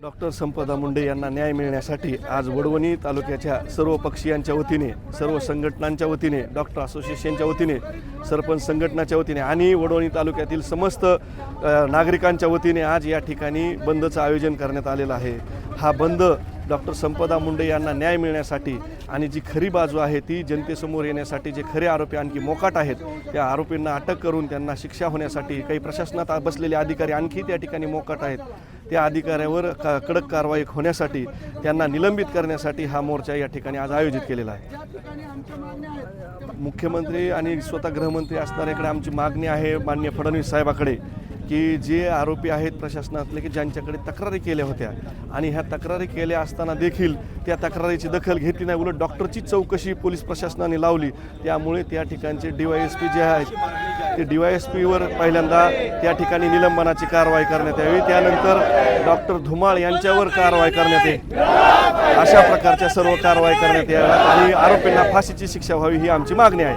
Doctor संपदा मुंडे यांना न्याय मिळण्यासाठी आज वडवणी तालुक्याच्या सर्व पक्षीयांच्या वतीने सर्व संघटनांच्या वतीने डॉक्टर असोसिएशनच्या वतीने सरपंच संघटनाच्या वतीने आणि वडवणी तालुक्यातील समस्त नागरिकांच्या वतीने आज या ठिकाणी बंदचं आयोजन करण्यात आलेलं आहे. हा बंद डॉक्टर संपदा मुंडे यांना न्याय मिळण्यासाठी आणि जी खरी बाजू आहे ती जनतेसमोर येण्यासाठी जे खरे आरोपी आणखी मोकाट आहेत त्या आरोपींना अटक करून त्यांना शिक्षा होण्यासाठी काही प्रशासनात बसलेले अधिकारी आणखी त्या ठिकाणी मोकाट आहेत. त्या अधिकाऱ्यावर का कडक कारवाई होण्यासाठी त्यांना निलंबित करण्यासाठी हा मोर्चा या ठिकाणी आज आयोजित केलेला आहे. मुख्यमंत्री आणि स्वतः गृहमंत्री असणाऱ्याकडे आमची मागणी आहे माननीय फडणवीस साहेबाकडे. की जे आरोपी आहेत प्रशासनातले की ज्यांच्याकडे तक्रारी केल्या होत्या आणि ह्या तक्रारी केल्या असताना देखील त्या तक्रारीची दखल घेतली नाही. उलट डॉक्टरची चौकशी पोलीस प्रशासनाने लावली. त्यामुळे त्या ठिकाणचे डी वाय एस पी जे आहेत ते डी वाय एस पीवर पहिल्यांदा त्या ठिकाणी निलंबनाची कारवाई करण्यात यावी. त्यानंतर डॉक्टर धुमाळ यांच्यावर कारवाई करण्यात येईल. अशा प्रकारच्या सर्व कारवाई करण्यात याव्यात आणि आरोपींना फाशीची शिक्षा व्हावी ही आमची मागणी आहे.